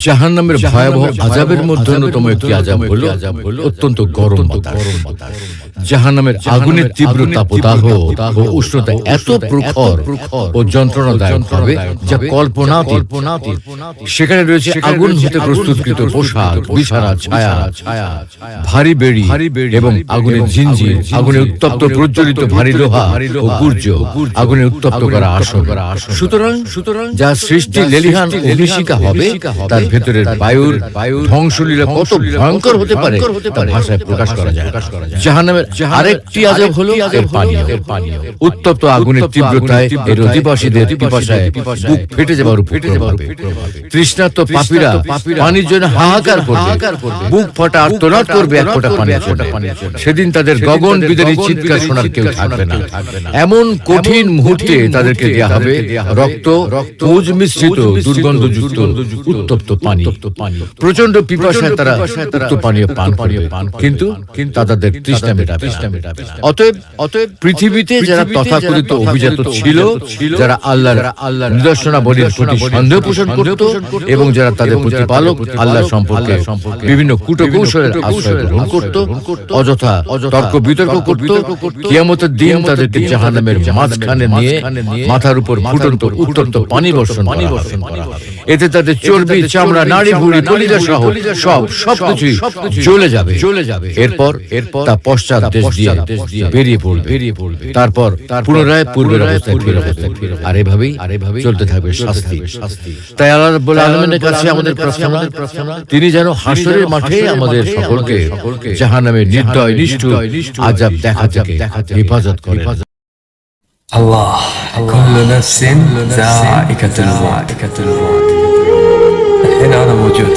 জাহান নামের ভয়াবহ আজাবের মধ্যে অন্যতম একটি আজাব হলো অত্যন্ত গরম বাতাস। জাহান নামের আগুনের তীব্র তাপদাহ ও উষ্ণতা এত প্রখর ও যন্ত্রণাদায়ক হবে যা কল্পনা কল্পনা সেখানে রয়েছে আগুন হতে প্রস্তুতকৃত পোশাক বিছানা ছায়া ভারী বেড়ি এবং আগুনের ঝিঞ্জি আগুনে উত্তপ্ত প্রজ্বলিত ভারী লোহা ও গুর্জ আগুনে উত্তপ্ত করা আসন। সুতরাং সুতরাং যা সৃষ্টি লেলিহান অভিষিকা হবে তার ভেতরের বায়ুর বায়ুর ধ্বংসলীলা কত ভয়ঙ্কর হতে পারে ভাষায় প্রকাশ করা যায় জাহান্নামের আরেকটি আজাব হলো পানীয় উত্তপ্ত আগুনের তীব্রতায় এর অধিবাসীদের পিপাসায় বুক ফেটে যাবার ফেটে যাবার তৃষ্ণার্ত পাপীরা পানির জন্য হাহাকার করবে। বুক ফাটা আর্তনাদ করবে এক ফোঁটা জন্য। সেদিন তাদের গগন বিদারী চিৎকার শোনার কেউ থাকবে না। এমন কঠিন মুহূর্তে তাদেরকে দেয়া হবে রক্ত পুজ মিশ্রিত দুর্গন্ধযুক্ত উত্তপ্ত পানি। প্রচণ্ড পিপাসায় তারা উক্ত পানীয় পান করবে। কিন্তু কিন্তু তাদের তৃষ্ণা মেটাবে। অতএব অতএব পৃথিবীতে যারা তথাকথিত অভিজাত ছিল যারা আল্লাহর প্রতি সন্দেহ পোষণ করত এবং যারা তাদের প্রতিপালক আল্লাহ সম্পর্কে বিভিন্ন কুটকৌশলের আশ্রয় গ্রহণ করত অযথা তর্ক বিতর্ক করত কিয়ামতের দিন তাদেরকে জাহান্নামের মাঝখানে নিয়ে মাথার উপর ফুটন্ত উত্তপ্ত পানি বর্ষণ এতে তাদের চর্বি চামড়া নাড়ি ভুড়ি কলিজা সহ সব সবকিছুই জ্বলে যাবে। জ্বলে যাবে। এরপর এরপর তা পশ্চাৎ দেশ দিয়ে বেরিয়ে পড়বে বেরিয়ে পড়বে তারপর পুনরায় পূর্বের অবস্থায় ফিরে অবস্থায় ফিরে আর এভাবেই আর এভাবেই চলতে থাকবে শাস্তি শাস্তি তাই আল্লাহ রাব্বুল আলামিনের কাছে আমাদের প্রার্থনা তিনি যেন হাসরের মাঠে আমাদের সকলকে জাহান্নামের নির্দয় নিষ্ঠুর আযাব দেখা থেকে হেফাজত করে الله كل نفس ذائقة الموت الحين أنا موجود